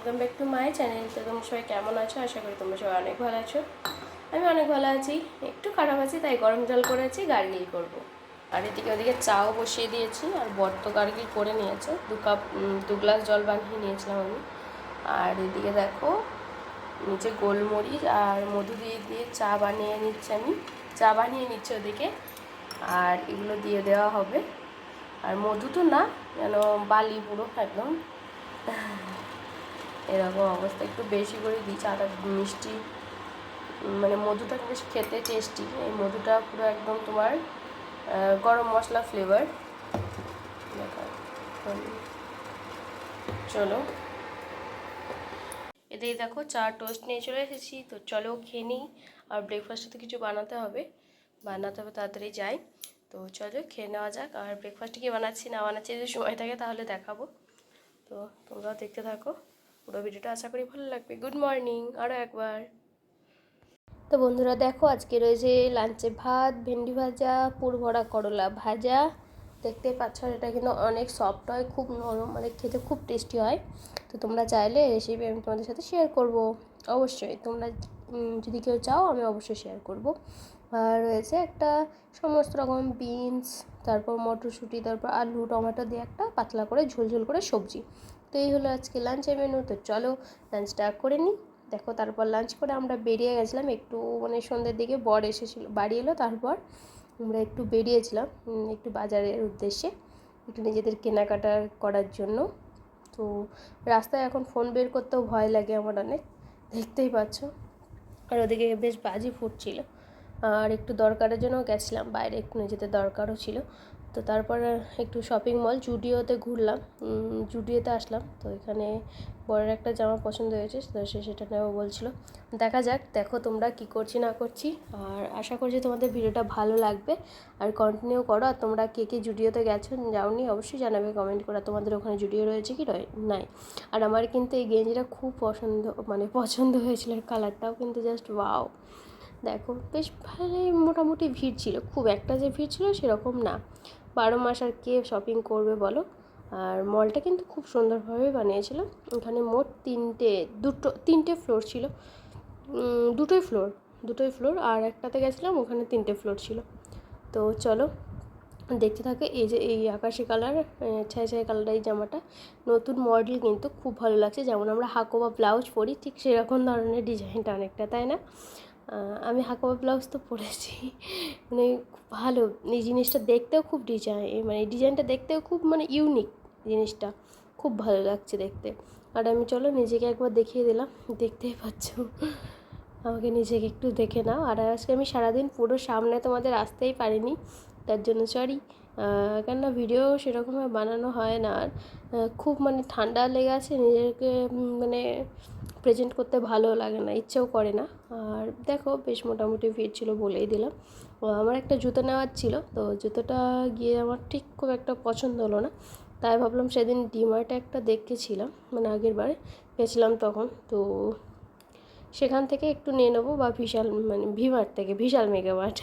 Welcome back to my channel তো তোমরা সবাই কেমন আছো? আশা করি তোমরা সবাই অনেক ভালো আছো। আমি অনেক ভালো আছি। একটু খারাপ আছি, তাই গরম জল করেছি গার্গিল করব। আর এদিকে ওদিকে চাও বসিয়ে দিয়েছি, আর বর তো গার্গিল করে নিয়েছে। দু কাপ দু গ্লাস জল বানিয়ে নিয়েছিলাম আমি। আর এদিকে দেখো, নিচে গোলমরিচ আর মধু দিয়ে দিয়ে চা বানিয়ে নিচ্ছি আমি। চা বানিয়ে নিচ্ছে ওদিকে, আর এগুলো দিয়ে দেওয়া হবে। আর মধু তো না, যেন বালি পুরো একদম। এরকম অবস্থা। একটু বেশি করে দিই চাটা মিষ্টি মানে মধুটা বেশ খেতে টেস্টি এই মধুটা পুরো একদম তোমার গরম মশলা ফ্লেভার চলো। এদিকে দেখো, চা টোস্ট নিয়ে চলে এসেছি। তো চলো খেয়ে নিই। আর ব্রেকফাস্টে তো কিছু বানাতে হবে। বানাতে হবে, তাড়াতাড়ি যাই। তো চলো, খেয়ে নেওয়া যাক। আর ব্রেকফাস্টে কি বানাচ্ছি না বানাচ্ছি যদি সময় থাকে তাহলে দেখাবো। তো তোমরাও দেখতে থাকো। পুরো ভিডিওটা আশা করি ভালো লাগবে। গুড মর্নিং আরও একবার। তো বন্ধুরা, দেখো আজকে রয়েছে লাঞ্চে ভাত, ভেন্ডি ভাজা, পুর ভরা করলা ভাজা। দেখতে পাচ্ছ, এটা কিন্তু অনেক সফট হয়, খুব নরম মানে খেতে খুব টেস্টি হয়। তো তোমরা চাইলে রেসিপি আমি তোমাদের সাথে শেয়ার করব। অবশ্যই, তোমরা যদি কেউ চাও, আমি অবশ্যই শেয়ার করব। আর রয়েছে একটা সমস্ত রকম বিনস তারপর মটরশুঁটি, তারপর আলু, টমেটো দিয়ে একটা পাতলা করে ঝোল ঝোল করে সবজি। তো এই হলো আজকে লাঞ্চের মেনু তো চলো লাঞ্চটা করে নিই। দেখো তারপর লাঞ্চ করে আমরা বেরিয়ে গেছিলাম, একটু মানে সন্ধ্যের দিকে বর এসেছিল, বাড়ি এলো তারপর আমরা একটু বেরিয়েছিলাম একটু বাজারের উদ্দেশ্যে, একটু নিজেদের কেনাকাটা করার জন্য। তো রাস্তায় এখন ফোন বের করতেও ভয় লাগে আমার অনেক, দেখতেই পাচ্ছ। আর ওদিকে বেশ বাজি ফুটছিল। আর একটু দরকারের জন্য গেছিলাম, বাইরে একটু নিজেদের দরকারও ছিল। তো তারপর একটু শপিং মল জুডিওতে ঘুরলাম। জুডিওতে আসলাম। তো এখানে বড়ের একটা জামা পছন্দ হয়েছে, তো সে সেটা নেব বলছিল। দেখা যাক, দেখো তোমরা কি করছি না করছি। আর আশা করছি তোমাদের ভিডিওটা ভালো লাগবে। আর কন্টিনিউ করো। আর তোমরা কে কে জুডিওতে গেছো যাওনি, অবশ্যই জানাবে কমেন্ট করা। তোমাদের ওখানে জুডিও রয়েছে কি রয়, নাই। আর আমার কিন্তু এই গেঞ্জিটা খুব পছন্দ মানে পছন্দ হয়েছিল কালারটাও কিন্তু জাস্ট ওয়াও দেখো, বেশ ভালোই মোটামুটি ভিড় ছিল। খুব একটা যে ভিড় ছিল সেরকম না। বারো মাস আর কে শপিং করবে বলো? আর মলটা কিন্তু খুব সুন্দরভাবে বানিয়েছিল। এখানে মোট তিনটে, দুটো, তিনটে ফ্লোর ছিল। দুটোই ফ্লোর দুটোই ফ্লোর আর একটাতে গেছিলাম, ওখানে তিনটে ফ্লোর ছিল। তো চলো, দেখতে থাকে, এই যে এই আকাশি কালার ছাই ছাই কালার এই জামাটা। নতুন মডেল কিন্তু খুব ভালো লাগছে। যেমন আমরা হাকো বা ব্লাউজ পরি, ঠিক সেরকম ধরনের ডিজাইনটা অনেকটা, তাই না? আমি হাকোবা ব্লাউজ তো পরেছি। মানে খুব ভালো। এই জিনিসটা দেখতেও খুব ডিজাইন মানে ডিজাইনটা দেখতেও খুব মানে ইউনিক জিনিসটা। খুব ভালো লাগছে দেখতে। আর আমি চলো নিজেকে একবার দেখিয়ে দিলাম। দেখতেই পাচ্ছ। আমাকে নিজেকে একটু দেখে নাও। আর আজকে আমি সারাদিন পুরো সামনে তোমাদের আসতেই পারিনি। তার জন্য সরি কেননা ভিডিও সেরকমভাবে বানানো হয় না। আর খুব মানে ঠান্ডা লেগে আছে। নিজেকে মানে প্রেজেন্ট করতে ভালো লাগে না, ইচ্ছেও করে না। আর দেখো, বেশ মোটামুটি ভিড় ছিল বলেই দিলাম। আমার একটা জুতো নেওয়ার ছিল, তো জুতোটা গিয়ে আমার ঠিক খুব একটা পছন্দ হলো না। তাই ভাবলাম সেদিন ডিমার্টে একটা দেখেছিলাম মানে আগের বারে গেছিলাম তখন। তো সেখান থেকে একটু নিয়ে নেব বা ভিশাল মানে ভিমার্ট থেকে বিশাল মেগামার্ট।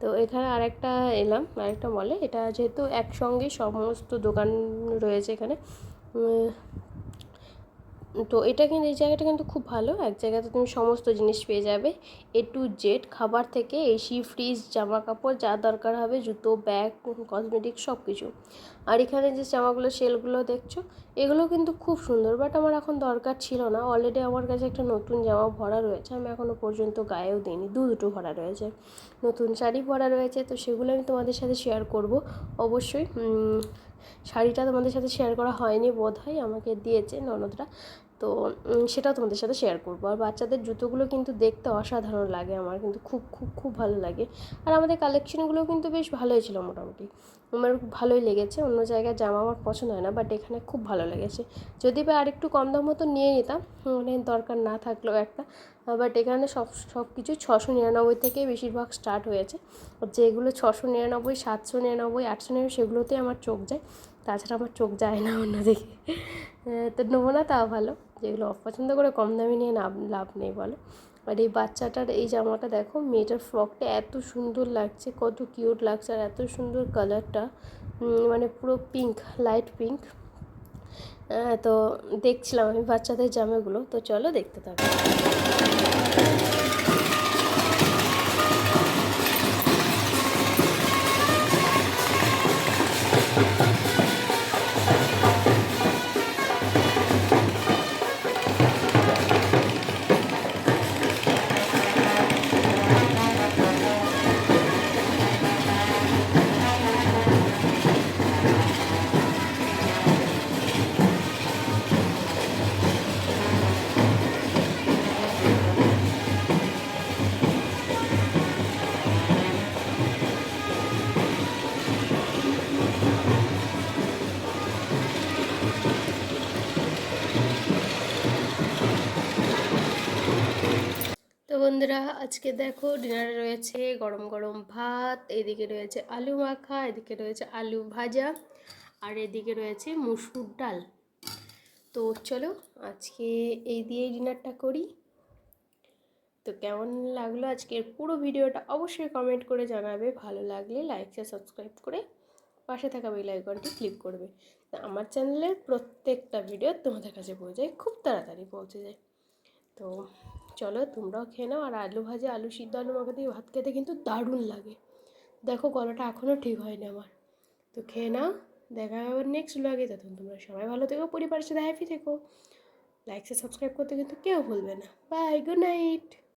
তো এখানে আরেকটা এলাম, আরেকটা মলে এটা যেহেতু একসঙ্গে সমস্ত দোকান রয়েছে এখানে তো এটা কিন্তু, এই জায়গাটা কিন্তু খুব ভালো। এক জায়গাতে তুমি সমস্ত জিনিস পেয়ে যাবে। এ টু জেড খাবার থেকে এসি ফ্রিজ জামা কাপড় যা দরকার হবে, জুতো ব্যাগ কসমেটিক সব কিছু আর এখানে যে জামাগুলো, সেলগুলো দেখছ, এগুলো কিন্তু খুব সুন্দর বাট আমার এখন দরকার ছিল না। অলরেডি আমার কাছে একটা নতুন জামা ভরা রয়েছে, আমি এখনও পর্যন্ত গায়েও দিইনি। দু দুটো ভরা রয়েছে। নতুন শাড়ি ভরা রয়েছে, তো সেগুলো আমি তোমাদের সাথে শেয়ার করব। অবশ্যই শাড়িটা তোমাদের সাথে শেয়ার করা হয়নি বোধ হয় আমাকে দিয়েছে ননদরা। তো সেটাও তোমাদের সাথে শেয়ার করব। আর বাচ্চাদের জুতোগুলো কিন্তু দেখতে অসাধারণ লাগে আমার, কিন্তু খুব খুব খুব ভালো লাগে। আর আমাদের কালেকশনগুলো কিন্তু বেশ ভালোই ছিল মোটামুটি। আমার খুব ভালোই লেগেছে, অন্য জায়গায় জামা আমার পছন্দ হয় না বাট এখানে খুব ভালো লেগেছে। যদি বা আরেকটু কম দাম মতো নিয়ে নিতাম মানে দরকার না থাকলেও একটা বাট এখানে সব সব কিছু ছশো নিরানব্বই থেকেই বেশিরভাগ স্টার্ট হয়েছে। যেগুলো ছশো নিরানব্বই, সাতশো নিরানব্বই, আটশো নিরানব্বই সেগুলোতে আমার চোখ যায়। তাছাড়া আমার চোখ যায় না অন্যদিকে। তো নেব না, তাও ভালো। যেগুলো অপছন্দ করে কম দামি নিয়ে লাভ লাভ নেই বলো। আর এই বাচ্চাটার এই জামাটা দেখো, মেয়েটার ফ্রকটা এত সুন্দর লাগছে, কত কিউট লাগছে আর এত সুন্দর কালারটা মানে পুরো পিঙ্ক লাইট পিঙ্ক তো দেখছিলাম আমি বাচ্চাদের জামাগুলো, তো চলো দেখতে থাকো। বন্ধুরা, আজকে দেখো ডিনারে রয়েছে গরম গরম ভাত, এদিকে রয়েছে আলু মাখা, এদিকে রয়েছে আলু ভাজা, আর এদিকে রয়েছে মুসুর ডাল। তো চলো আজকে এই দিয়েই ডিনারটা করি। তো কেমন লাগল আজকের পুরো ভিডিওটা অবশ্যই কমেন্ট করে জানাবে। ভালো লাগলে লাইক শেয়ার সাবস্ক্রাইব করে পাশে থাকা বেল আইকনটি ক্লিক করবে। তা আমার চ্যানেলের প্রত্যেকটা ভিডিও তোমাদের কাছে পৌঁছায় খুব তাড়াতাড়ি পৌঁছে যায়। তো চলো তোমরাও খেয়ে নাও। আর আলু ভাজা, আলু সিদ্ধ, আলু মাখা দিয়ে ভাত খেতে কিন্তু দারুণ লাগে। দেখো গলাটা এখনও ঠিক হয়নি আমার। তো খেয়ে নাও, দেখা হবে নেক্সট ব্লগে তখন তোমরা সবাই ভালো থেকো, পরিবারের সাথে হ্যাপি থেকো। লাইক সাবস্ক্রাইব করতে কিন্তু কেউ ভুলবে না। Bye good night